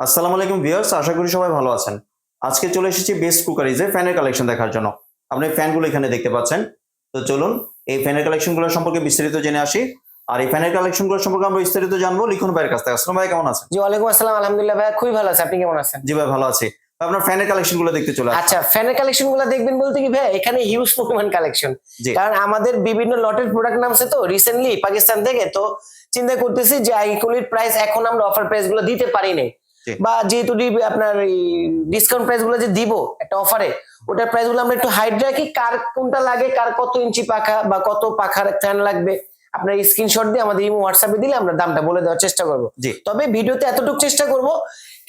আসসালামু আলাইকুম ভিউয়ার্স আশা করি সবাই ভালো আছেন। আজকে চলে এসেছি বেস্ট কুকারিজে ফ্যানের কালেকশন দেখার জন্য। আপনি ফ্যানগুলো এখানে দেখতে পাচ্ছেন। তো চলুন এই ফ্যানের কালেকশনগুলো সম্পর্কে বিস্তারিত জেনে আসি। আর এই ফ্যানের কালেকশনগুলো সম্পর্কে আমরা বিস্তারিত জানব লিখুন ভাইয়ের কাছ থেকে। আসসালাম ভাই কেমন আছেন? জি ওয়ালাইকুম আসসালাম। আলহামদুলিল্লাহ ভাই খুবই ভালো আছে। আপনি কেমন আছেন? জি ভাই ভালো আছি। আপনার ফ্যানের কালেকশনগুলো দেখতে চলে। আচ্ছা ফ্যানের কালেকশনগুলো দেখবেন বলতে কি ভাই এখানে হিউজ পরিমাণ কালেকশন কারণ আমাদের বিভিন্ন লটের প্রোডাক্ট নামছে তো রিসেন্টলি পাকিস্তান থেকে। তো চিন্তা করতেছি যে আইকুলির প্রাইস এখন আমরা অফার প্রাইসগুলো দিতে পারি নাই। বা যেহেতু আপনার ডিসকাউন্ট প্রাইসগুলো যে দিব একটা অফারে ওটার প্রাইসগুলো আমরা একটু হাইড রাখি। কার কোনটা লাগে কার কত ইঞ্চি পাখা বা কত পাখার ফ্যান লাগবে আপনার স্ক্রিনশট দিয়ে আমাদের ইমো হোয়াটসঅ্যাপে দিলে আমরা দামটা বলে দেওয়ার চেষ্টা করব। জি। তবে ভিডিওতে এতটুকু চেষ্টা করব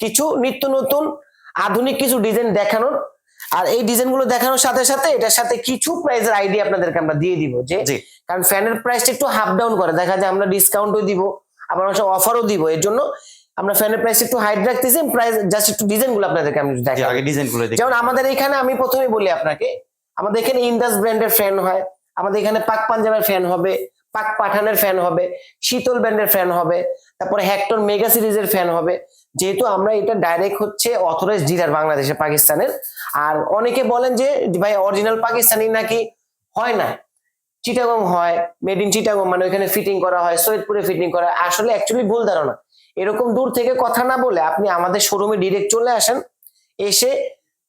কিছু নিত্য নতুন আধুনিক কিছু ডিজাইন দেখানোর। আর এই ডিজাইনগুলো দেখানোর সাথে সাথে এটার সাথে কিছু প্রাইসের আইডিয়া আপনাদেরকে আমরা দিয়ে দিব যে কারণ ফ্যানের প্রাইসটা একটু হাফ ডাউন করে। দেখা যায় আমরা ডিসকাউন্টও দিব আবার অনেক অফারও দিব। এর জন্য আমরা ফ্যানের প্রাইস একটু হাইট রাখতেছি প্রাইস জাস্ট একটু ডিজাইনগুলো আপনাদেরকে আমি দেখাই। আগে ডিজাইনগুলো দেখি। যেমন আমাদের এখানে আমি প্রথমে বলি আপনাকে আমাদের এখানে ইন্দাস ব্র্যান্ডের ফ্যান হয় আমাদের এখানে পাক পাঞ্জাবের ফ্যান হবে পাক পাঠানের ফ্যান হবে শীতল ব্র্যান্ডের ফ্যান হবে তারপরে হ্যাক্টর মেগা সিরিজের ফ্যান হবে যেহেতু আমরা এটা ডাইরেক্ট হচ্ছে অথরাইজ ডিলার বাংলাদেশে পাকিস্তানের। আর অনেকে বলেন যে ভাই অরিজিনাল পাকিস্তানি নাকি? হয় না। চিটাগং হয় মেড ইন চিটাগং মানে ওইখানে ফিটিং করা হয় সৈয়দপুরে ফিটিং করা আসলে অ্যাকচুয়ালি ভুল ধারণা। এরকম দূর থেকে কথা না বলে আপনি আমাদের শোরুমে ডিরেক্ট চলে আসেন। এসে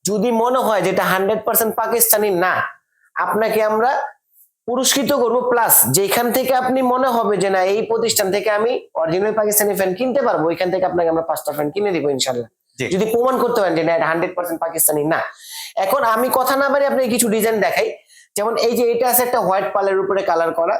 যদি মনে হয় যেটা হান্ড্রেড পার্সেন্ট পাকিস্তানি না আপনাকে আমরা পুরস্কৃত করব। প্লাস যেখান থেকে আপনি মনে হবে যে না এই প্রতিষ্ঠান থেকে আমি অরিজিনাল পাকিস্তানি ফ্যান কিনতে পারব ওইখান থেকে আপনাকে আমরা পাঁচটা ফ্যান কিনে দিব ইনশাল্লাহ যদি প্রমাণ করতে পারেন যে না এটা হান্ড্রেড পার্সেন্ট পাকিস্তানি না। এখন আমি কথা না পারি আপনি কিছু ডিজাইন দেখাই। যেমন এই যে এটা আছে একটা হোয়াইট পালের উপরে কালার করা।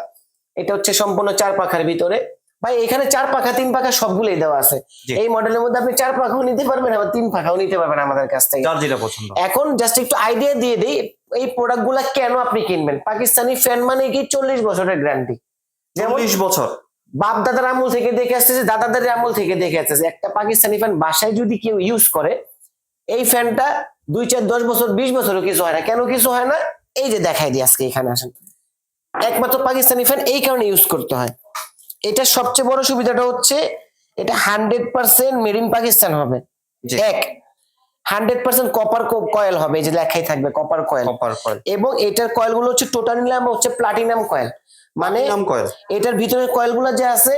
এটা হচ্ছে সম্পূর্ণ চার পাখার ভিতরে। ভাই এখানে চার পাখা তিন পাখা সবগুলোই দেওয়া আছে। এই মডেলের মধ্যে আপনি চার পাখাও নিতে পারবেন আবার তিন পাখাও নিতে পারবেন আমাদের কাছ থেকে। যেটা পছন্দ। এখন জাস্ট একটু আইডিয়া দিয়ে দিই এই প্রোডাক্টগুলা কেন আপনি কিনবেন? পাকিস্তানি ফ্যান মানে কি? চল্লিশ বছরের গ্যারান্টি চল্লিশ বছর। বাপ দাদার আমল থেকে দেখে আসতেছে দাদাদের আমল থেকে দেখে আসতেছে। একটা পাকিস্তানি ফ্যান বাসায় যদি কেউ ইউজ করে এই ফ্যানটা দুই চার দশ বছর বিশ বছরও কিছু হয় না। কেন কিছু হয় না? এই যে দেখাই দিই আজকে এখানে আসেন। একমাত্র পাকিস্তানি ফ্যান এই কারণে ইউজ করতে হয়। এটা সবচেয়ে বড় সুবিধাটা হচ্ছে এটা hundred percent made in Pakistan হবে। এক হান্ড্রেড পার্সেন্ট কপার কয়েল হবে যে লেখাই থাকবে কপার কয়েল কপার কয়েল এবং এটার কয়েলগুলো হচ্ছে টোটাল নিলাম হচ্ছে প্লাটিনাম কয়েল মানে কয়েল এটার ভিতরে কয়েলগুলো যে আছে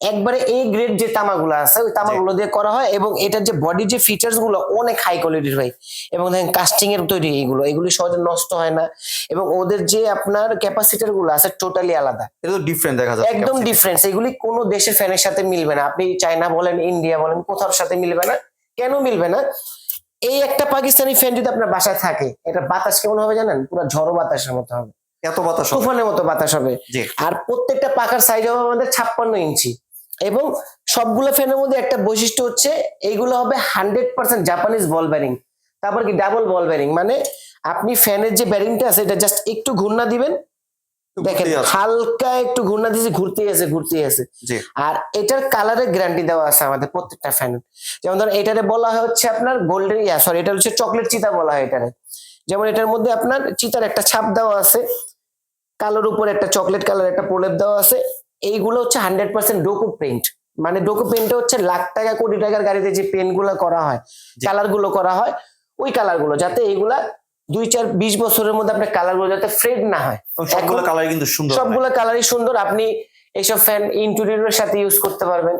একবারে এই গ্রেড যে তামাগুলো আছে ওই তামাগুলো দিয়ে করা হয় এবং এটার যে বডির যে ফিচার্সগুলো অনেক হাই কোয়ালিটির হয় এবং দেখেন কাস্টিং এর তৈরি এইগুলো এগুলি সহজে নষ্ট হয় না। এবং ওদের যে আপনার ক্যাপাসিটারগুলো আছে টোটালি আলাদা। এটা তো ডিফারেন্ট দেখা যাচ্ছে একদম ডিফারেন্স এগুলি কোনো দেশের ফ্যানের সাথে মিলবে না। আপনি চায়না বলেন ইন্ডিয়া বলেন কোথাও সাথে মিলবে না। কেন মিলবে না? এই একটা পাকিস্তানি ফ্যান যদি আপনার বাসায় থাকে এটা বাতাস কেমন হবে জানেন? পুরো ঝড়ো বাতাসের মতো হবে। এত বাতাস। তুফানের মতো বাতাস হবে। আর প্রত্যেকটা পাখার সাইজ হবে আমাদের ছাপ্পান্ন ইঞ্চি। এবং সবগুলো ফ্যানের মধ্যে একটা বৈশিষ্ট্য হচ্ছে এইগুলো হবে hundred percent Japanese ball bearing তারপর কি? ডাবল বল ব্যারিং মানে আপনি ফ্যানের যে ব্যারিংটা আছে এটা জাস্ট একটু ঘূর্ণা দিবেন। দেখেন হালকা একটু ঘূর্ণা দিয়েছে ঘুরতেই আছে ঘুরতেই আছে। আর এটার কালারের গ্যারান্টি দেওয়া আছে আমাদের প্রত্যেকটা ফ্যান যেমন ধরেন এটারে বলা হয় হচ্ছে আপনার গোল্ডেন ইয়া সরি এটা হচ্ছে চকলেট চিতা বলা হয় এটারে। যেমন এটার মধ্যে আপনার চিতার একটা ছাপ দেওয়া আছে কালোর উপর একটা চকলেট কালার একটা প্রলেপ দেওয়া আছে। এইগুলো হচ্ছে হান্ড্রেড পার্সেন্ট ডোকো পেন্ট মানে ডোকো পেন্টটা হচ্ছে লাখ টাকা কোটি টাকার গাড়িতে যে পেন্টগুলো করা হয়। কালারগুলো করা হয় ওই কালারগুলো যাতে এইগুলা দুই চার বিশ বছরের মধ্যে আপনার কালারগুলো যাতে ফ্রেড না হয়। সবগুলো কালার কিন্তু সুন্দর সবগুলো কালারই সুন্দর আপনি এইসব ফ্যান ইন্টেরিয়রের সাথে ইউজ করতে পারবেন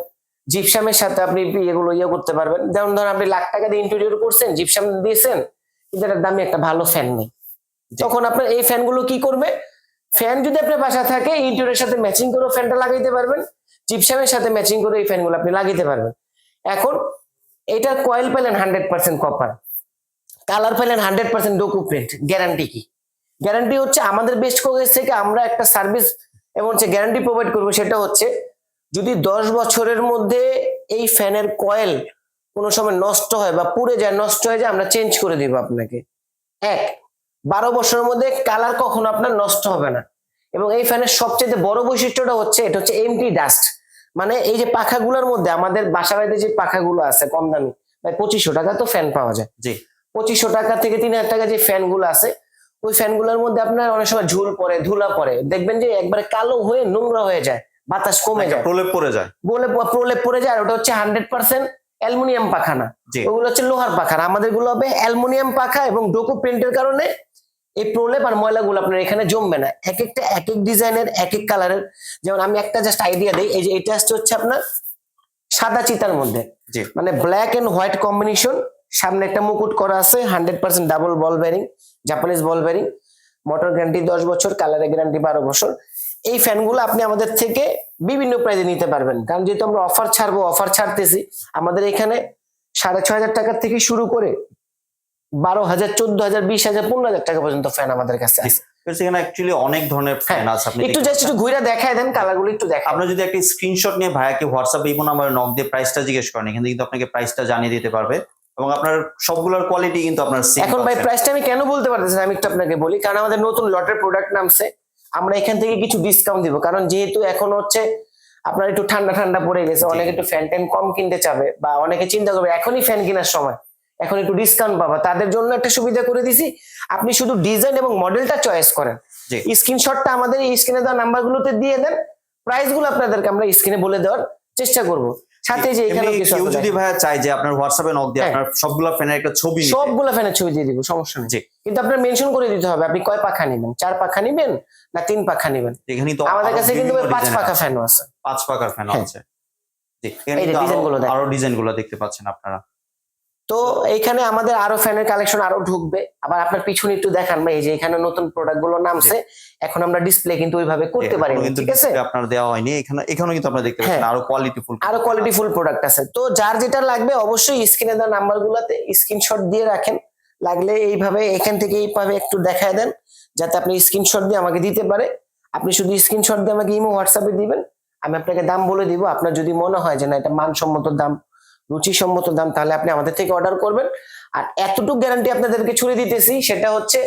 জিপসামের সাথে আপনি এগুলো ইয়ে করতে পারবেন। যেমন ধরুন আপনি লাখ টাকা দিয়ে ইন্টেরিয়র করছেন জিপসাম দিয়েছেন কিন্তু এটার দামে একটা ভালো ফ্যান নেই। তখন আপনার এই ফ্যানগুলো কি করবে? ফ্যান যদি আপনার বাসা থাকে ইন্টেরিয়রের সাথে ম্যাচিং করে ফ্যানটা লাগাইতে পারবেন। জিপসামের সাথে ম্যাচিং করে এই ফ্যানগুলো আপনি লাগাইতে পারবেন। এখন, এটার কয়েল পেলেন হান্ড্রেড পার্সেন্ট কপার কালার পেলেন হান্ড্রেড পার্সেন্ট ডোকু প্রিন্ট গ্যারান্টি কি? গ্যারান্টি হচ্ছে আমাদের বেস্ট কোকেজ থেকে আমরা একটা সার্ভিস এবং হচ্ছে গ্যারান্টি প্রোভাইড করব সেটা হচ্ছে, যদি দশ বছরের মধ্যে এই ফ্যানের কয়েল কোনো সময় নষ্ট হয় বা পুড়ে যায়, নষ্ট হয়ে যায়, আমরা চেঞ্জ করে দিব আপনাকে। এক বারো বছরের মধ্যে কালার কখনো আপনার নষ্ট হবে না। এবং এই ফ্যানের সবচেয়ে বড় বৈশিষ্ট্যটা হচ্ছে এটা হচ্ছে এমটি ডাস্ট মানে এই যে পাখাগুলোর মধ্যে আমাদের বাসা বাড়িতে যে পাখাগুলো আছে কম দামি প্রায় পঁচিশশো টাকা তো ফ্যান পাওয়া যায়। জি। পঁচিশশো টাকা থেকে তিন হাজার টাকা যে ফ্যানগুলো আছে ওই ফ্যানগুলোর মধ্যে আপনার অনেক সময় ঝুল পড়ে ধুলা পড়ে। দেখবেন যে একবারে কালো হয়ে নোংরা হয়ে যায় বাতাস কমে যায়। প্রলেপ পড়ে যায়। বলে প্রলেপ পড়ে যায় আর ওটা হচ্ছে হান্ড্রেড পার্সেন্ট অ্যালুমিনিয়াম পাখা না ওগুলো হচ্ছে লোহার পাখা আমাদেরগুলো হবে অ্যালুমিনিয়াম পাখা এবং ডোকো প্রিন্টের কারণে এই প্রলেপ আর ময়লাগুলো আপনার এখানে জমবে না। এক একটা এক এক ডিজাইনের এক এক কালারের যেমন আমি একটা জাস্ট আইডিয়া দিই এই যে এটা আসছে হচ্ছে আপনার সাদা চিতার মধ্যে। মানে ব্ল্যাক এন্ড হোয়াইট কম্বিনেশন সামনে একটা মুকুট করা আছে hundred percent double ball bearing Japanese ball bearing motor guarantee দশ বছর কালারের গ্যারান্টি বারো বছর। এই ফ্যানগুলো আপনি আমাদের থেকে বিভিন্ন প্রাইজে নিতে পারবেন। কারণ যেহেতু আমরা অফার ছাড়বো অফার ছাড়তেছি আমাদের এখানে সাড়ে ছয় হাজার টাকার থেকে শুরু করে বারো হাজার চোদ্দ হাজার বিশ হাজার পনেরো হাজার টাকা পর্যন্ত ফ্যান আমাদের কাছে আছে। সেখানে অ্যাকচুয়ালি অনেক ধরনের ফ্যান আছে আপনি একটু জাস্ট একটু ঘুরে দেখায় দেন কালারগুলো একটু দেখায়। আপনার যদি একটা স্ক্রিনশট নিয়ে ভাইয়াকে হোয়াটসঅ্যাপে ইমো নাম্বারে নক দিয়ে প্রাইসটা জিজ্ঞেস করেন এখান কিন্তু আপনাকে প্রাইসটা জানিয়ে দিতে পারবে। এবং আপনার সবগুলোর কোয়ালিটি কিন্তু আপনার এখন ভাই। প্রাইসটা আমি কেন বলতে পারতেছি আমি একটু আপনাকে বলি কারণ আমাদের নতুন লটের প্রোডাক্ট নামছে আমরা এখান থেকে কিছু ডিসকাউন্ট দিব কারণ যেহেতু এখন হচ্ছে আপনার একটু ঠান্ডা ঠান্ডা পড়ে গেছে অনেকে একটু ফ্যান ট্যান কম কিনতে চাবে বা অনেকে চিন্তা করবে এখনই ফ্যান কেনার সময়। এখন একটু ডিসকাউন্ট পাবা। তাদের জন্য একটা সুবিধা করে দিছি। আপনি শুধু ডিজাইন এবং মডেলটা চয়েস করেন। স্ক্রিনশটটা আমাদের এই স্ক্রিনে দেওয়া নাম্বারগুলোতে দিয়ে দেন। প্রাইসগুলো আপনাদেরকে আমরা স্ক্রিনে বলে দেওয়ার চেষ্টা করব। সাথে যে এখানে কিছু কেউ যদি। ভাইয়া চায় যে আপনার হোয়াটসঅ্যাপে নক দিয়ে হ্যাঁ। আপনার সবগুলো ফ্যানের একটা ছবি সবগুলো ফ্যানের ছবি দিয়ে দিব সমস্যা নেই। কিন্তু আপনার মেনশন করে দিতে হবে আপনি কয় পাখা নেবেন? চার পাখা নেবেন না তিন পাখা নেবেন? এখানে তো আমাদের কাছে কিন্তু পাঁচ পাখা। ফ্যানও আছে। পাঁচ পাকার ফ্যান হ্যাঁ। আছে। জি এখানে আরো- design গুলো আরও ডিজাইনগুলো দেখতে পাচ্ছেন আপনারা। তো এইখানে আমাদের আরও ফ্যানের কালেকশন আরও ঢুকবে। আবার আপনার পিছনে একটু দেখান ভাই এই যে এখানে নতুন প্রোডাক্টগুলো নামছে এখন আমরা ডিসপ্লে কিন্তু ওইভাবে করতে পারি ঠিক আছে? আপনার দেওয়া হয়নি এখানে এখানেও কিন্তু আপনারা দেখতে পাচ্ছেন হ্যাঁ। আরও কোয়ালিটি ফুল আরও কোয়ালিটি ফুল প্রোডাক্ট আছে। তো যার যেটা লাগবে অবশ্যই স্ক্রিনে দেওয়া নাম্বার গুলাতে স্ক্রিনশট দিয়ে রাখেন। লাগলে এইভাবে এখান থেকে এইভাবে একটু দেখায় দেন যাতে আপনি স্ক্রিনশট দিয়ে আমাকে দিতে পারে। আপনি শুধু স্ক্রিনশট দিয়ে আমাকে ইমো হোয়াটসঅ্যাপে দিবেন আমি আপনাকে দাম বলে দিব। আপনার যদি মনে হয় যে না এটা মানসম্মত দাম রুচিসম্মত দাম তাহলে আপনি আমাদের থেকে অর্ডার করবেন। আর এতটুকু গ্যারান্টি আপনাদেরকে ছুড়ে দিতেছি সেটা হচ্ছে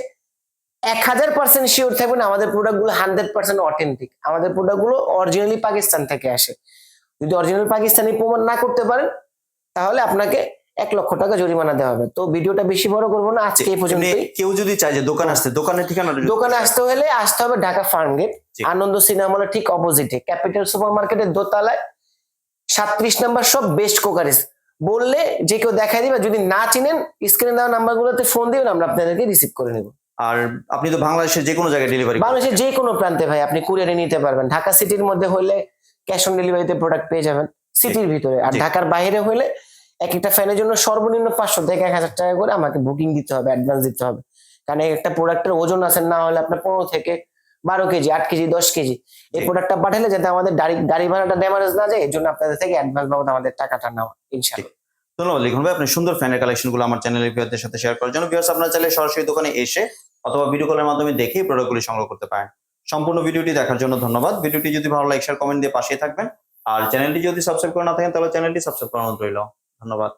এক হাজার পার্সেন্ট শিওর থাকবেন আমাদের প্রোডাক্টগুলো হান্ড্রেড পার্সেন্ট অথেন্টিক আমাদের প্রোডাক্টগুলো অরিজিনালি পাকিস্তান থেকে আসে। যদি অরিজিনাল পাকিস্তানি প্রমাণ না করতে পারেন তাহলে আপনাকে এক লক্ষ টাকা জরিমানা দেওয়া হবে। তো ভিডিওটা বেশি বড় করব না আজকে এই এমনি পর্যন্তই কেউ যদি চায় যে দোকান আসতে দোকানের ঠিকানা দোকানে আসতে হলে আসতে হবে Dhaka Farm Gate Ananda cinema হলের ঠিক অপোজিটে ক্যাপিটাল সুপার মার্কেটের দোতলায় সাতত্রিশ নাম্বার সব বেস্ট কোকারেজ বললে যে কেউ দেখাই দিবে যদি না চিনেন স্ক্রিনে দেওয়া নাম্বার গুলোতে ফোন দিবেন আমরা আপনাদেরকে রিসিভ করে নেব। আর আপনি তো বাংলাদেশের যে কোনো জায়গায় ডেলিভারি বাংলাদেশের যে কোনো প্রান্তে ভাই আপনি কুরিয়ারে নিতে পারবেন। ঢাকা সিটির মধ্যে হলে ক্যাশ অন ডেলিভারিতে প্রোডাক্ট পেয়ে যাবেন সিটির ভিতরে। আর ঢাকার বাইরে হলে এক একটা ফ্যানের জন্য সর্বনিম্ন পাঁচশো থেকে এক হাজার টাকা করে আমাকে বুকিং দিতে হবে অ্যাডভান্স দিতে হবে। কারণ একটা প্রোডাক্টের ওজন আছে না হলে আপনার পনেরো থেকে বারো কেজি আট কেজি দশ কেজি। এই। প্রোডাক্টটা পাঠালে যাতে আমাদের গাড়ি গাড়ি ভাড়াটা ড্যামারেজ না যায় এর জন্য আপনাদের থেকে অ্যাডভান্স বাবদ আমাদের টাকাটা নেওয়া ইনশাল্লাহ ধন্যবাদ লিখুন ভাই। আপনার সুন্দর ফ্যানের কালেকশনগুলো আমার চ্যানেলের ভিউয়ারদের সাথে শেয়ার করার জন্য। ভিউয়ার্স আপনারা চাইলে সরাসরি দোকানে এসে অথবা ভিডিও কলের মাধ্যমে দেখে প্রোডাক্টগুলি সংগ্রহ করতে পারেন। সম্পূর্ণ ভিডিওটি দেখার জন্য ধন্যবাদ। ভিডিওটি যদি ভালো লাইক শেয়ার কমেন্ট দিয়ে পাশে থাকবেন। আর চ্যানেলটি যদি সাবস্ক্রাইব করে না থাকেন তাহলে চ্যানেলটি সাবস্ক্রাইব করানো রইল। ধন্যবাদ।